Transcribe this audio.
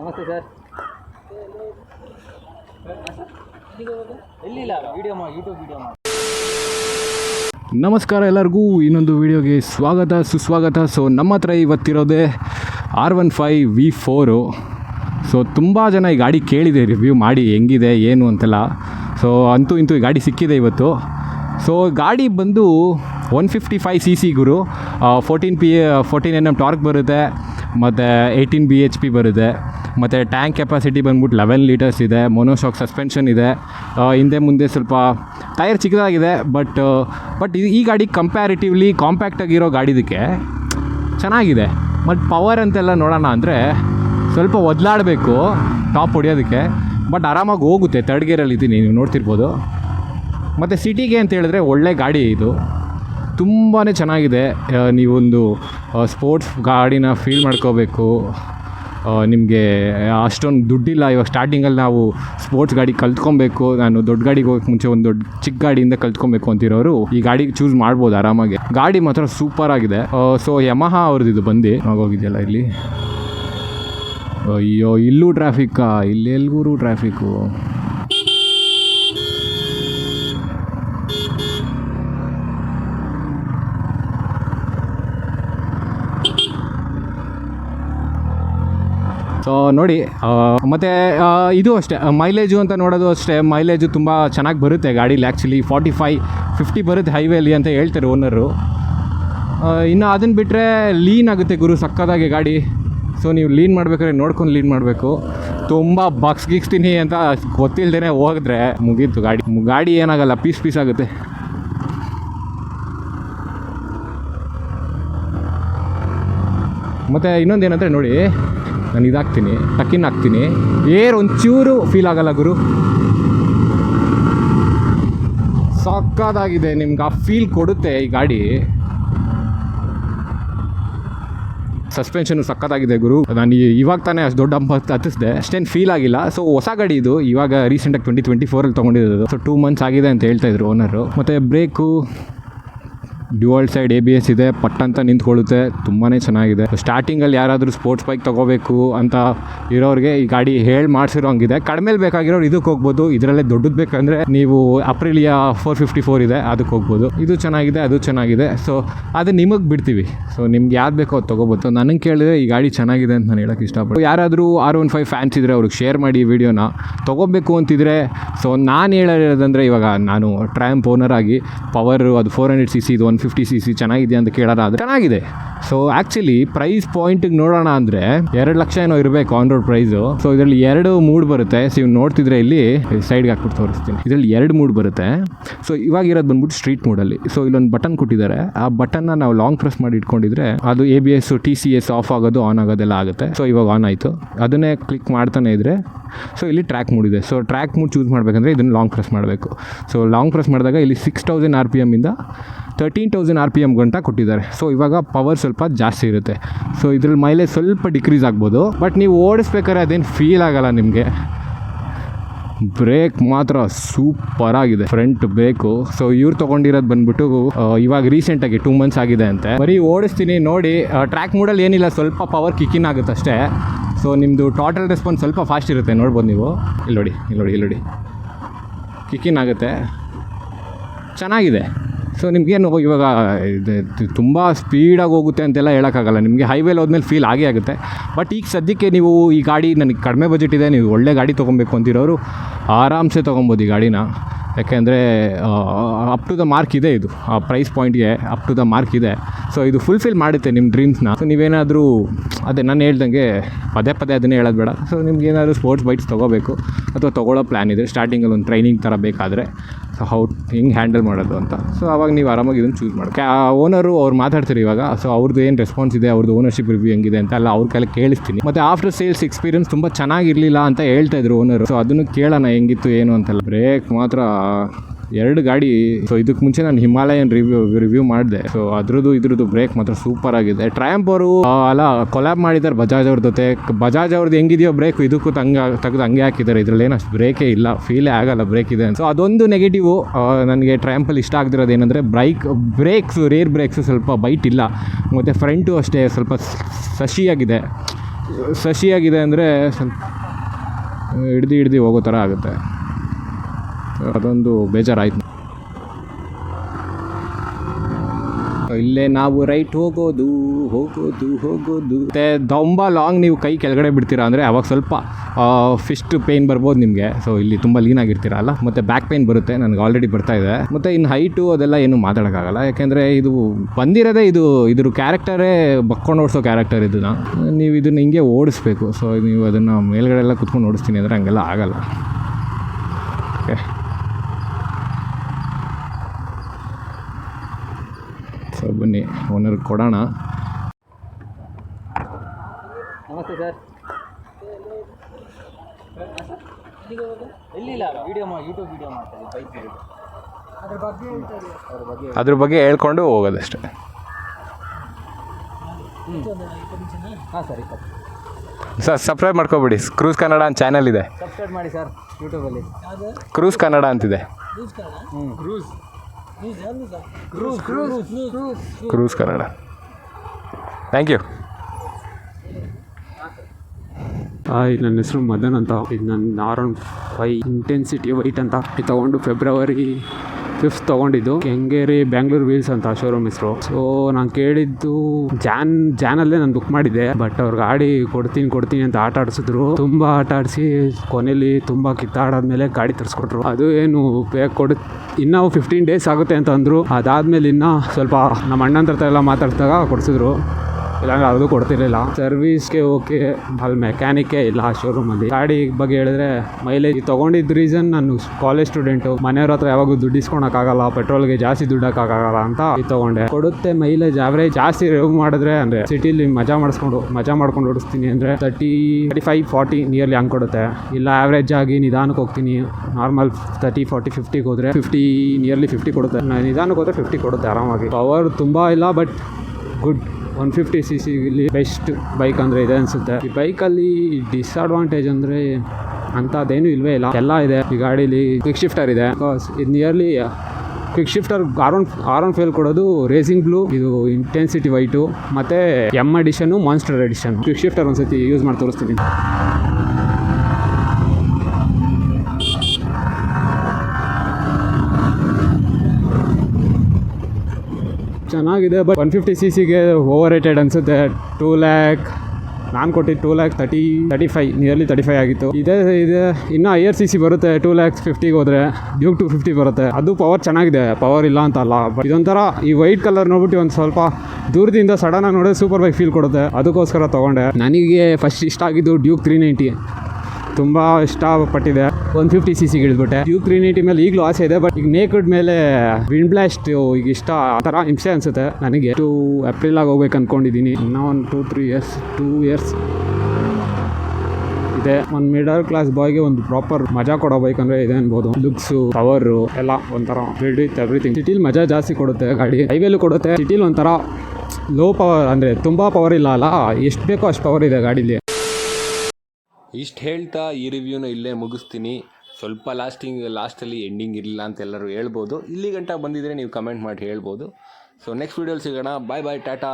ನಮಸ್ತೆ ಸರ್. ಎಲ್ಲಿಲ್ಲ? ವಿಡಿಯೋ ಮಾಡಿ ಯೂಟ್ಯೂಬ್ ವಿಡಿಯೋ ಮಾಡಿ ನಮಸ್ಕಾರ ಎಲ್ಲರಿಗೂ, ಇನ್ನೊಂದು ವಿಡಿಯೋಗೆ ಸ್ವಾಗತ, ಸುಸ್ವಾಗತ. ಸೊ ನಮ್ಮ ಹತ್ರ ಇವತ್ತಿರೋದೇ R one five V four so ತುಂಬ ಜನ ಈ ಗಾಡಿ ಕೇಳಿದೆ ರಿವ್ಯೂ ಮಾಡಿ ಹೆಂಗಿದೆ, ಏನು ಅಂತೆಲ್ಲ. ಸೊ ಅಂತೂ ಇಂತೂ ಈ ಗಾಡಿ ಸಿಕ್ಕಿದೆ ಇವತ್ತು. ಸೊ ಗಾಡಿ ಬಂದು one fifty five C C ಗುರು fourteen P fourteen N M torque ಬರುತ್ತೆ, ಮತ್ತು ಏಯ್ಟೀನ್ ಬಿ ಎಚ್ ಪಿ ಬರುತ್ತೆ. ಮತ್ತು ಟ್ಯಾಂಕ್ ಕೆಪಾಸಿಟಿ ಬಂದ್ಬಿಟ್ಟು ಲೆವೆನ್ ಲೀಟರ್ಸ್ ಇದೆ ಮೊನೋಶಾಕ್ ಸಸ್ಪೆನ್ಷನ್ ಇದೆ. ಹಿಂದೆ ಮುಂದೆ ಸ್ವಲ್ಪ ಟೈರ್ ಚಿಕ್ಕದಾಗಿದೆ ಬಟ್ ಬಟ್ ಈ ಗಾಡಿ ಕಂಪ್ಯಾರಿಟಿವ್ಲಿ ಕಾಂಪ್ಯಾಕ್ಟ್ ಆಗಿರೋ ಗಾಡಿದಕ್ಕೆ ಚೆನ್ನಾಗಿದೆ. ಬಟ್ ಪವರ್ ಅಂತೆಲ್ಲ ನೋಡೋಣ ಅಂದರೆ ಸ್ವಲ್ಪ ಒದಲಾಡಬೇಕು ಟಾಪ್ ಹೊಡಿಯೋದಕ್ಕೆ. ಬಟ್ ಆರಾಮಾಗಿ ಹೋಗುತ್ತೆ ತರ್ಡ್ ಗೇರಲ್ಲಿ ಇದ್ದೀನಿ, ನೀವು ನೋಡ್ತಿರ್ಬೋದು. ಮತ್ತು ಸಿಟಿಗೆ ಅಂತ ಹೇಳಿದ್ರೆ ಒಳ್ಳೆ ಗಾಡಿ ಇದು. ತುಂಬಾ ಚೆನ್ನಾಗಿದೆ ನೀವೊಂದು ಸ್ಪೋರ್ಟ್ಸ್ ಗಾಡಿನ ಫೀಲ್ ಮಾಡ್ಕೋಬೇಕು. ನಿಮಗೆ ಅಷ್ಟೊಂದು ದುಡ್ಡಿಲ್ಲ. ಇವಾಗ ಸ್ಟಾರ್ಟಿಂಗಲ್ಲಿ ನಾವು ಸ್ಪೋರ್ಟ್ಸ್ ಗಾಡಿ ಕಲ್ತ್ಕೊಬೇಕು. ನಾನು ದೊಡ್ಡ ಗಾಡಿಗೆ ಹೋಗೋಕ್ಕೆ ಮುಂಚೆ ಒಂದು ದೊಡ್ಡ ಚಿಕ್ಕ ಗಾಡಿಯಿಂದ ಕಲ್ತ್ಕೊಬೇಕು ಅಂತಿರೋರು. ಈ ಗಾಡಿ ಚೂಸ್ ಮಾಡ್ಬೋದು ಆರಾಮಾಗಿ. ಗಾಡಿ ಮಾತ್ರ ಸೂಪರ್ ಆಗಿದೆ. ಸೊ ಯಮಹ ಅವ್ರದ್ದು ಇದು ಬಂದು. ಹೋಗಿದೆಯಲ್ಲ ಇಲ್ಲಿ? ಅಯ್ಯೋ, ಇಲ್ಲೂ ಟ್ರಾಫಿಕ್ಕಾ ಇಲ್ಲೆಲ್ಗೂ ಟ್ರಾಫಿಕ್ಕು ಸೊ ನೋಡಿ ಮತ್ತು ಇದು ಅಷ್ಟೇ ಮೈಲೇಜು ಅಂತ ನೋಡೋದು ಅಷ್ಟೇ ಮೈಲೇಜು ತುಂಬ ಚೆನ್ನಾಗಿ ಬರುತ್ತೆ ಗಾಡೀಲಿ ಆ್ಯಕ್ಚುಲಿ ಫಾರ್ಟಿ ಫೈ ಫಿಫ್ಟಿ ಬರುತ್ತೆ ಹೈವೇಲಿ ಅಂತ ಹೇಳ್ತಾರೆ ಓನರು ಇನ್ನು ಅದನ್ನು ಬಿಟ್ಟರೆ ಲೀನ್ ಆಗುತ್ತೆ ಗುರು, ಸಕ್ಕದಾಗೆ ಗಾಡಿ. ಸೊ ನೀವು ಲೀನ್ ಮಾಡ್ಬೇಕಾದ್ರೆ ನೋಡ್ಕೊಂಡು ಲೀನ್ ಮಾಡಬೇಕು. ತುಂಬ ಬಾಕ್ಸ್ ಗಿಕ್ಸ್ತೀನಿ ಅಂತ ಗೊತ್ತಿಲ್ಲದೇ ಹೋಗಿದ್ರೆ ಮುಗೀತು ಗಾಡಿ. ಗಾಡಿ ಏನಾಗಲ್ಲ, ಪೀಸ್ ಪೀಸ್ ಆಗುತ್ತೆ. ಮತ್ತು ಇನ್ನೊಂದು ಏನಂದರೆ ನೋಡಿ ನಾನು ಇದಾಗ್ತೀನಿ, ಟಕ್ಕಿನ್ ಹಾಕ್ತೀನಿ. ಏರ್ ಒಂಚೂರು ಫೀಲ್ ಆಗಲ್ಲ ಗುರು. ಸಕ್ಕದಾಗಿದೆ ನಿಮ್ಗೆ ಆ ಫೀಲ್ ಕೊಡುತ್ತೆ ಈ ಗಾಡಿ. ಸಸ್ಪೆನ್ಷನ್ ಸಕ್ಕತ್ತಾಗಿದೆ ಗುರು. ನಾನು ಇವಾಗ ತಾನೇ ಅಷ್ಟು ದೊಡ್ಡ ಹಂಪ ಹತ್ತಿಸಿದೆ. ಅಷ್ಟೇನು ಫೀಲ್ ಆಗಿಲ್ಲ. ಸೊ ಹೊಸ ಗಾಡಿ ಇದು. ಇವಾಗ ರೀಸೆಂಟಾಗಿ ಟ್ವೆಂಟಿ ಟ್ವೆಂಟಿ ಫೋರಲ್ಲಿ ತೊಗೊಂಡಿರೋದು. ಸೊ ಟೂ ಮಂತ್ಸ್ ಆಗಿದೆ ಅಂತ ಹೇಳ್ತಾ ಇದ್ರು ಓನರು ಮತ್ತು brake dual side A B S ಇದೆ ಪಟ್ ಅಂತ ನಿಂತ್ಕೊಳ್ಳುತ್ತೆ ತುಂಬಾ ಚೆನ್ನಾಗಿದೆ. ಸ್ಟಾರ್ಟಿಂಗಲ್ಲಿ ಯಾರಾದರೂ ಸ್ಪೋರ್ಟ್ಸ್ ಬೈಕ್ ತೊಗೋಬೇಕು ಅಂತ ಇರೋರಿಗೆ ಈ ಗಾಡಿ ಹೇಳಿ ಮಾಡಿಸಿರೋ ಹಂಗಿದೆ. ಕಡಿಮೆಲಿ ಬೇಕಾಗಿರೋರು ಇದಕ್ಕೆ ಹೋಗ್ಬೋದು. ಇದರಲ್ಲೇ ದೊಡ್ಡದು ಬೇಕಂದರೆ ನೀವು ಅಪ್ರಿಲಿಯಾ ಫೋರ್ ಫಿಫ್ಟಿ ಫೋರ್ ಇದೆ, ಅದಕ್ಕೆ ಹೋಗ್ಬೋದು. ಇದು ಚೆನ್ನಾಗಿದೆ, ಅದು ಚೆನ್ನಾಗಿದೆ. ಸೊ ಅದು ನಿಮಗೆ ಬಿಡ್ತೀವಿ. ಸೊ ನಿಮ್ಗೆ ಯಾವ್ದು ಬೇಕೋ ಅದು ತೊಗೋಬೋದು. ನನಗೆ ಕೇಳಿದ್ರೆ ಈ ಗಾಡಿ ಚೆನ್ನಾಗಿದೆ ಅಂತ ನಾನು ಹೇಳೋಕ್ಕೆ ಇಷ್ಟಪಡ್ತೀನಿ. ಯಾರಾದರೂ ಆರ್ ಒನ್ ಫೈವ್ ಫ್ಯಾನ್ಸ್ ಇದ್ದರೆ ಅವ್ರಿಗೆ ಶೇರ್ ಮಾಡಿ ಈ ವಿಡಿಯೋನ. ತೊಗೋಬೇಕು ಅಂತಿದ್ರೆ ಸೊ ನಾನು ಹೇಳೋದಂದರೆ ಇವಾಗ ನಾನು ಟ್ರ್ಯಾಂಪ್ ಓನರ್ ಆಗಿ ಪವರ್ ಅದು ಫೋರ್ ಹಂಡ್ರೆಡ್ ಸಿ ಸಿ ಇದು ಒನ್ ಫಿಫ್ಟಿ ಸಿ ಸಿ ಚೆನ್ನಾಗಿದೆ ಅಂತ ಕೇಳೋದಾದ್ರೆ ಚೆನ್ನಾಗಿದೆ. ಸೊ ಆ್ಯಕ್ಚುಲಿ ಪ್ರೈಸ್ ಪಾಯಿಂಟಿಗೆ ನೋಡೋಣ ಅಂದರೆ ಎರಡು ಲಕ್ಷ ಏನೋ ಇರಬೇಕು ಆನ್ ರೋಡ್ ಪ್ರೈಸು ಸೊ ಇದರಲ್ಲಿ ಎರಡು ಮೂಡ್ ಬರುತ್ತೆ. ಸೊ ಇವ್ ನೋಡ್ತಿದ್ರೆ ಇಲ್ಲಿ ಸೈಡ್ಗೆ ಹಾಕ್ಬಿಟ್ಟು ತೋರಿಸ್ತೀನಿ. ಇದರಲ್ಲಿ ಎರಡು ಮೂಡ್ ಬರುತ್ತೆ. ಸೊ ಇವಾಗ ಇರೋದು ಬಂದ್ಬಿಟ್ಟು ಸ್ಟ್ರೀಟ್ ಮೂಡಲ್ಲಿ ಸೊ ಇಲ್ಲೊಂದು ಬಟನ್ ಕೊಟ್ಟಿದ್ದಾರೆ. ಆ ಬಟನ್ನ ನಾವು ಲಾಂಗ್ ಪ್ರೆಸ್ ಮಾಡಿ ಇಟ್ಕೊಂಡಿದ್ರೆ ಅದು A B S T C S off ಆಗೋದು ಆನ್ ಆಗೋದೆಲ್ಲ ಆಗುತ್ತೆ. ಸೊ ಇವಾಗ ಆನ್ ಆಯಿತು. ಅದನ್ನೇ ಕ್ಲಿಕ್ ಮಾಡ್ತಾನೆ ಇದ್ರೆ ಸೊ ಇಲ್ಲಿ ಟ್ರ್ಯಾಕ್ ಮೂಡ್ ಇದೆ. ಸೊ ಟ್ರ್ಯಾಕ್ ಮೂಡ್ ಚೂಸ್ ಮಾಡಬೇಕಂದ್ರೆ ಇದನ್ನು ಲಾಂಗ್ ಪ್ರೆಸ್ ಮಾಡಬೇಕು. ಸೊ ಲಾಂಗ್ ಪ್ರೆಸ್ ಮಾಡಿದಾಗ ಇಲ್ಲಿ six thousand R P ಎಮ್ಮಿಂದ thirteen thousand R P M ಗಂಟ ಕೊಟ್ಟಿದ್ದಾರೆ. ಸೊ ಇವಾಗ ಪವರ್ ಸ್ವಲ್ಪ ಜಾಸ್ತಿ ಇರುತ್ತೆ. ಸೊ ಇದ್ರಲ್ಲಿ ಮೈಲೇಜ್ ಸ್ವಲ್ಪ ಡಿಕ್ರೀಸ್ ಆಗ್ಬೋದು. ಬಟ್ ನೀವು ಓಡಿಸ್ಬೇಕಾದ್ರೆ ಅದೇನು ಫೀಲ್ ಆಗಲ್ಲ ನಿಮಗೆ. ಬ್ರೇಕ್ ಮಾತ್ರ ಸೂಪರ್ ಆಗಿದೆ. ಫ್ರಂಟ್ ಬ್ರೇಕು ಸೊ ಇವ್ರು ತೊಗೊಂಡಿರೋದು ಬಂದ್ಬಿಟ್ಟು ಇವಾಗ ರೀಸೆಂಟಾಗಿ ಟೂ ಮಂತ್ಸ್ ಆಗಿದೆ ಅಂತೆ. ಬರೀ ಓಡಿಸ್ತೀನಿ ನೋಡಿ ಟ್ರ್ಯಾಕ್ ಮೂಡಲ್ಲಿ ಏನಿಲ್ಲ, ಸ್ವಲ್ಪ ಪವರ್ ಕಿಕ್ಕಿನ್ ಆಗುತ್ತೆ ಅಷ್ಟೇ. ಸೊ ನಿಮ್ಮದು ಟೋಟಲ್ ರೆಸ್ಪಾನ್ಸ್ ಸ್ವಲ್ಪ ಫಾಸ್ಟ್ ಇರುತ್ತೆ, ನೋಡ್ಬೋದು ನೀವು. ಇಲ್ಲಿ ನೋಡಿ ಇಲ್ಲಿ ನೋಡಿ ಇಲ್ಲಿ ನೋಡಿ ಕಿಕ್ಕಿನ್ ಆಗುತ್ತೆ. ಚೆನ್ನಾಗಿದೆ. ಸೊ ನಿಮಗೇನು ಇವಾಗ, ಇದು ತುಂಬ ಸ್ಪೀಡಾಗಿ ಹೋಗುತ್ತೆ ಅಂತೆಲ್ಲ ಹೇಳೋಕ್ಕಾಗಲ್ಲ. ನಿಮಗೆ ಹೈವೇಲಿ ಹೋದ್ಮೇಲೆ ಫೀಲ್ ಆಗೇ ಆಗುತ್ತೆ. ಬಟ್ ಈಗ ಸದ್ಯಕ್ಕೆ ನೀವು ಈ ಗಾಡಿ ನನಗೆ ಕಡಿಮೆ ಬಜೆಟ್ ಇದೆ, ನೀವು ಒಳ್ಳೆ ಗಾಡಿ ತೊಗೊಬೇಕು ಅಂತಿರೋರು ಆರಾಮ್ಸೆ ತೊಗೊಬೋದು ಈ ಗಾಡಿನ. ಯಾಕೆಂದರೆ ಅಪ್ ಟು ದ ಮಾರ್ಕ್ ಇದೆ ಇದು. ಆ ಪ್ರೈಸ್ ಪಾಯಿಂಟ್ಗೆ ಅಪ್ ಟು ದ ಮಾರ್ಕ್ ಇದೆ. ಸೊ ಇದು ಫುಲ್ಫಿಲ್ ಮಾಡುತ್ತೆ ನಿಮ್ಮ ಡ್ರೀಮ್ಸ್ನ ಸೊ ನೀವೇನಾದರೂ, ಅದೇ ನಾನು ಹೇಳ್ದಂಗೆ ಪದೇ ಪದೇ ಅದನ್ನೇ ಹೇಳೋದು ಬೇಡ. ಸೊ ನಿಮ್ಗೆ ಏನಾದರೂ ಸ್ಪೋರ್ಟ್ಸ್ ಬೈಕ್ಸ್ ತೊಗೋಬೇಕು, ಅಥವಾ ತೊಗೊಳ್ಳೋ ಪ್ಲ್ಯಾನ್ ಇದೆ. ಸ್ಟಾರ್ಟಿಂಗಲ್ಲಿ ಒಂದು ಟ್ರೈನಿಂಗ್ ಥರ ಬೇಕಾದರೆ. ಸೊ ಹೌ ಹೆಂಗೆ ಹ್ಯಾಂಡಲ್ ಮಾಡೋದು ಅಂತ. ಸೊ ಅವಾಗ ನೀವು ಆರಾಮಾಗಿ ಇದನ್ನು ಚೂಸ್ ಮಾಡಿ. ಓನರು ಅವ್ರು ಮಾತಾಡ್ತಾರೆ ಇವಾಗ ಸೊ ಅವ್ರದ್ದು ಏನು ರೆಸ್ಪಾನ್ಸ್ ಇದೆ ಅವ್ರದ್ದು ಓನರ್ಶಿಪ್ ರಿವ್ಯೂ ಹೆಂಗಿದೆ ಅಂತ ಎಲ್ಲ ಅವ್ರ ಕೈಲಿ ಕೇಳಿಸ್ತೀನಿ. ಮತ್ತು ಆಫ್ಟರ್ ಸೇಲ್ಸ್ ಎಕ್ಸ್ಪೀರಿಯನ್ಸ್ ತುಂಬ ಚೆನ್ನಾಗಿರಲಿಲ್ಲ ಅಂತ ಹೇಳ್ತಾ ಇದ್ರು ಓನರು ಸೊ ಅದನ್ನು ಕೇಳೋಣ ಹೆಂಗಿತ್ತು, ಏನು ಅಂತೆಲ್ಲ. ಬ್ರೇಕ್ ಮಾತ್ರ ಎರಡು ಗಾಡಿ ಸೊ ಇದಕ್ಕೆ ಮುಂಚೆ ನಾನು ಹಿಮಾಲಯನ್ ರಿವ್ಯೂ ರಿವ್ಯೂ ಮಾಡಿದೆ. ಸೊ ಅದ್ರದ್ದು, ಇದ್ರದ್ದು ಬ್ರೇಕ್ ಮಾತ್ರ ಸೂಪರ್ ಆಗಿದೆ. ಟ್ರ್ಯಾಂಪ್ ಅವರು ಅಲ್ಲ ಕೊಲಾಬ್ ಮಾಡಿದ್ದಾರೆ ಬಜಾಜ್ ಅವ್ರ ಜೊತೆ. ಬಜಾಜ್ ಅವ್ರದ್ದು ಹೆಂಗಿದೆಯೋ ಬ್ರೇಕ್ ಇದಕ್ಕೂ ತಂಗ, ತೆಗೆದು ಹಂಗೆ ಹಾಕಿದ್ದಾರೆ ಇದರಲ್ಲಿ ಏನು ಬ್ರೇಕೇ ಇಲ್ಲ. ಫೀಲೇ ಆಗಲ್ಲ ಬ್ರೇಕ್ ಇದೆ ಸೊ ಅದೊಂದು ನೆಗೆಟಿವ್ ನನಗೆ ಟ್ರ್ಯಾಂಪಲ್ಲಿ ಇಷ್ಟ ಆಗದಿರೋದು ಏನಂದರೆ ಬ್ರೈಕ್ ಬ್ರೇಕ್ಸು ರೇರ್ ಬ್ರೇಕ್ಸು ಸ್ವಲ್ಪ ಬೈಟ್ ಇಲ್ಲ. ಮತ್ತು ಫ್ರಂಟು ಅಷ್ಟೇ ಸ್ವಲ್ಪ ಸಶಿಯಾಗಿದೆ ಸಸಿಯಾಗಿದೆ ಅಂದರೆ ಸ್ವಲ್ಪ ಹಿಡ್ದು ಹಿಡ್ದು ಹೋಗೋ ಥರ ಆಗುತ್ತೆ. ಅದೊಂದು ಬೇಜಾರಾಯಿತು. ಇಲ್ಲೇ ನಾವು ರೈಟ್ ಹೋಗೋದು ಹೋಗೋದು ಹೋಗೋದು. ಮತ್ತು ದೊಂಬ ಲಾಂಗ್ ನೀವು ಕೈ ಕೆಳಗಡೆ ಬಿಡ್ತೀರಾ ಅಂದರೆ ಅವಾಗ ಸ್ವಲ್ಪ ಫಿಸ್ಟ್ ಪೇಯ್ನ್ ಬರ್ಬೋದು ನಿಮಗೆ. ಸೊ ಇಲ್ಲಿ ತುಂಬ ಲೀನಾಗಿರ್ತೀರ ಅಲ್ಲ? ಮತ್ತು ಬ್ಯಾಕ್ ಪೇಯ್ನ್ ಬರುತ್ತೆ, ನನಗೆ ಆಲ್ರೆಡಿ ಬರ್ತಾ ಇದೆ. ಮತ್ತು ಇನ್ನು ಹೈಟು ಅದೆಲ್ಲ ಏನು ಮಾತಾಡೋಕ್ಕಾಗಲ್ಲ. ಯಾಕೆಂದರೆ ಇದು ಬಂದಿರೋದೇ ಇದು, ಇದ್ರ ಕ್ಯಾರೆಕ್ಟರೇ ಬಕ್ಕೊಂಡು ಓಡಿಸೋ ಕ್ಯಾರೆಕ್ಟರ್ ಇದನ್ನು ನೀವು ಇದನ್ನು ಹಿಂಗೆ ಓಡಿಸ್ಬೇಕು. ಸೊ ನೀವು ಅದನ್ನು ಮೇಲ್ಗಡೆ ಎಲ್ಲ ಕುತ್ಕೊಂಡು ಓಡಿಸ್ತೀನಿ ಅಂದರೆ ಹಂಗೆಲ್ಲ ಆಗಲ್ಲ. ಓಕೆ ಸೊ ಬನ್ನಿ ಓನರ್ಗೆ ಕೊಡೋಣ. ನಮಸ್ತೆ ಸರ್. ಅದ್ರ ಬಗ್ಗೆ ಹೇಳ್ಕೊಂಡು ಹೋಗೋದಷ್ಟೇ. ಹಾಂ ಸರ್ ಸಬ್ಸ್ಕ್ರೈಬ್ ಮಾಡ್ಕೊಬಿಡಿ. ಕ್ರೂಸ್ ಕನ್ನಡ ಅಂತ ಚಾನಲ್ ಇದೆ. ಸಬ್ಸ್ಕ್ರೈಬ್ ಮಾಡಿ ಸರ್ ಯೂಟ್ಯೂಬಲ್ಲಿ ಕ್ರೂಸ್ ಕನ್ನಡ ಅಂತಿದೆ. Cruise cruise cruise cruise cruise Kannada thank you hi ನನ್ನ ಹೆಸರು ಮದನ್ ಅಂತ. ಇದು ನನ್ನ R one five intensity white ಅಂತ. ಇದು ತೊಗೊಂಡು ಫೆಬ್ರವರಿ ಫಿಫ್ತ್ ತೊಗೊಂಡಿದ್ದು. ಕೆಂಗೇರಿ ಬ್ಯಾಂಗ್ಳೂರ್ ವೀಲ್ಸ್ ಅಂತ ಶೋರೂಮ್ ಹೆಸರು. ಸೊ ನಾನು ಕೇಳಿದ್ದು ಜಾನ್ ಜಾನಲ್ಲೇ ನಾನು ಬುಕ್ ಮಾಡಿದ್ದೆ. ಬಟ್ ಅವ್ರ ಗಾಡಿ ಕೊಡ್ತೀನಿ ಕೊಡ್ತೀನಿ ಅಂತ ಆಟ ಆಡಿಸಿದ್ರು. ತುಂಬ ಆಟ ಆಡಿಸಿ ಕೊನೆಯಲ್ಲಿ ತುಂಬ ಕಿತ್ತಾಡಾದ್ಮೇಲೆ ಗಾಡಿ ತರಿಸ್ಕೊಟ್ರು. ಅದು ಏನು ಕೊಡ್, ಇನ್ನೂ ಫಿಫ್ಟೀನ್ ಡೇಸ್ ಆಗುತ್ತೆ ಅಂತ ಅಂದರು ಅದಾದಮೇಲೆ ಇನ್ನೂ ಸ್ವಲ್ಪ ನಮ್ಮ ಅಣ್ಣನ ಹತ್ರ ಎಲ್ಲ ಮಾತಾಡಿದಾಗ ಕೊಡಿಸಿದ್ರು. ಇಲ್ಲಾಂದ್ರೆ ಅದು ಕೊಡ್ತಿರ್ಲಿಲ್ಲ. ಸರ್ವಿಸ್ಗೆ ಓಕೆ ಅಲ್ಲಿ ಮೆಕ್ಯಾನಿಕ್ಕೇ ಇಲ್ಲ ಆ ಶೋರೂಮಲ್ಲಿ. ಗಾಡಿ ಬಗ್ಗೆ ಹೇಳಿದ್ರೆ ಮೈಲೇಜ್ ತೊಗೊಂಡಿದ್ದ ರೀಸನ್ ನಾನು ಕಾಲೇಜ್ ಸ್ಟೂಡೆಂಟು, ಮನೆಯವ್ರ ಹತ್ರ ಯಾವಾಗೂ ದುಡ್ಡು ಇಸ್ಕೊಳಕ್ಕಾಗಲ್ಲ ಪೆಟ್ರೋಲ್ಗೆ ಜಾಸ್ತಿ ದುಡ್ಡು ಹಾಕೋಕ್ಕಾಗಲ್ಲ ಅಂತ ತಗೊಂಡೆ ಕೊಡುತ್ತೆ ಮೈಲೇಜ್ ಆವ್ರೇಜ್ ಜಾಸ್ತಿ ರೇವ್ ಮಾಡಿದ್ರೆ ಅಂದರೆ ಸಿಟಿಲಿ ಮಜಾ ಮಾಡಿಸ್ಕೊಂಡು, ಮಜಾ ಮಾಡ್ಕೊಂಡು ಓಡಿಸ್ತೀನಿ ಅಂದರೆ thirty thirty five forty nearly ಹಂಗೆ ಕೊಡುತ್ತೆ. ಇಲ್ಲ ಆವ್ರೇಜ್ ಆಗಿ ನಿಧಾನಕ್ಕೆ ಹೋಗ್ತೀನಿ. ನಾರ್ಮಲ್ ತರ್ಟಿ, ಫಾರ್ಟಿ, ಫಿಫ್ಟಿಗೆ ಹೋದ್ರೆ ಫಿಫ್ಟಿ, ನಿಯರ್ಲಿ ಫಿಫ್ಟಿ ಕೊಡುತ್ತೆ. ನಿಧಾನಕ್ಕೆ ಹೋದ್ರೆ ಫಿಫ್ಟಿ ಕೊಡುತ್ತೆ ಆರಾಮಾಗಿ. ಪವರ್ ತುಂಬ ಇಲ್ಲ, but good. One fifty C ಸಿಲಿ best bike ಅಂದರೆ ಇದೆ ಅನಿಸುತ್ತೆ. ಈ ಬೈಕಲ್ಲಿ ಡಿಸ್ಅಡ್ವಾಂಟೇಜ್ ಅಂದರೆ ಅಂಥದ್ದೇನು ಇಲ್ವೇ ಇಲ್ಲ. ಎಲ್ಲ ಇದೆ. ಈ ಗಾಡೀಲಿ ಕ್ವಿಕ್ ಶಿಫ್ಟರ್ ಇದೆ. ಬಿಕಾಸ್ ಇದು nearly quick shifter R one R one fail ಕೊಡೋದು ರೇಸಿಂಗ್ ಬ್ಲೂ ಇದು ಇಂಟೆನ್ಸಿಟಿ ವೈಟು ಮತ್ತು M edition monster edition quick shifter ಒಂದ್ಸತಿ ಯೂಸ್ ಮಾಡಿ ತೋರಿಸ್ತೀನಿ. ಚೆನ್ನಾಗಿದೆ ಬಟ್ ಒನ್ ಫಿಫ್ಟಿ ಸಿ ಸಿಗೆ ಓವರ್ ರೇಟೆಡ್ ಅನಿಸುತ್ತೆ. ಟೂ ಲ್ಯಾಕ್ ನಾನು ಕೊಟ್ಟಿದ್ದು two lakh thirty thirty five nearly thirty five ಆಗಿತ್ತು. ಇದೇ, ಇದೆ, ಇನ್ನೂ ಐ ಆರ್ ಸಿ ಸಿ ಬರುತ್ತೆ ಟೂ ಲ್ಯಾಕ್ಸ್ ಫಿಫ್ಟಿಗೆ ಹೋದರೆ ಡ್ಯೂಕ್ ಟು ಫಿಫ್ಟಿ ಬರುತ್ತೆ. ಅದು ಪವರ್ ಚೆನ್ನಾಗಿದೆ ಪವರ್ ಇಲ್ಲ ಅಂತ ಅಲ್ಲ ಬಟ್ ಇದೊಂಥರ ಈ ವೈಟ್ ಕಲರ್ ನೋಡ್ಬಿಟ್ಟು ಒಂದು ಸ್ವಲ್ಪ ದೂರದಿಂದ ಸಡನ್ನಾಗಿ ನೋಡಿದ್ರೆ ಸೂಪರ್ ಬೈಕ್ ಫೀಲ್ ಕೊಡುತ್ತೆ. ಅದಕ್ಕೋಸ್ಕರ ತೊಗೊಂಡೆ. ನನಗೆ ಫಸ್ಟ್ ಇಷ್ಟ ಆಗಿದ್ದು ಡ್ಯೂಕ್ ತ್ರೀ ನೈಂಟಿ ತುಂಬ ಇಷ್ಟಪಟ್ಟಿದೆ ಒನ್ ಫಿಫ್ಟಿ ಸಿ ಸಿಗೆ ಯು ತ್ರೀ ನೈಂಟಿ ಮೇಲೆ ಈಗಲೂ ಆಸೆ ಇದೆ ಬಟ್ ಈಗ ನೇಕಡ್ ಮೇಲೆ ವಿಂಡ್ ಬ್ಲಾಸ್ಟ್ ಈಗ ಇಷ್ಟ ಆ ಥರ ಹಿಂಸೆ ಅನಿಸುತ್ತೆ ನನಗೆ. ಟು ಏಪ್ರಿಲಾಗಿ ಹೋಗ್ಬೇಕು ಅಂದ್ಕೊಂಡಿದ್ದೀನಿ ಇನ್ನೂ ಒಂದು two three years two years ಇದೆ. ಒಂದು ಮಿಡಲ್ ಕ್ಲಾಸ್ ಬಾಯ್ಗೆ ಒಂದು ಪ್ರಾಪರ್ ಮಜಾ ಕೊಡೋ ಬೈಕ್ ಅಂದ್ರೆ ಇದೆ ಅನ್ಬೋದು. ಲುಕ್ಸು ಪವರು ಎಲ್ಲ ಒಂಥರ ಬಿಲ್ಡ್ ವಿತ್ ಎವ್ರಿಥಿಂಗ್ ಸಿಟಿಲಿ ಮಜಾ ಜಾಸ್ತಿ ಕೊಡುತ್ತೆ ಗಾಡಿ ಹೈವೇಲು ಕೊಡುತ್ತೆ. ಸಿಟಿಲಿ ಒಂಥರ ಲೋ ಪವರ್ ಅಂದರೆ ತುಂಬ ಪವರ್ ಇಲ್ಲ ಅಲ್ಲ. ಎಷ್ಟು ಬೇಕೋ ಅಷ್ಟು ಪವರ್ ಇದೆ ಗಾಡೀಲಿ. ಇಷ್ಟು ಹೇಳ್ತಾ ಈ ರಿವ್ಯೂನ ಇಲ್ಲೇ ಮುಗಿಸ್ತೀನಿ. ಸ್ವಲ್ಪ ಲಾಸ್ಟಿಂಗ್ ಲಾಸ್ಟಲ್ಲಿ ಎಂಡಿಂಗ್ ಇರಲಿಲ್ಲ ಅಂತ ಎಲ್ಲರೂ ಹೇಳ್ಬೋದು. ಇಲ್ಲಿ ಗಂಟ ಬಂದಿದ್ರೆ ನೀವು ಕಮೆಂಟ್ ಮಾಡಿ ಹೇಳ್ಬೋದು. ಸೊ ನೆಕ್ಸ್ಟ್ ವೀಡಿಯೋಲಿ ಸಿಗೋಣ. ಬಾಯ್ ಬಾಯ್ ಟಾಟಾ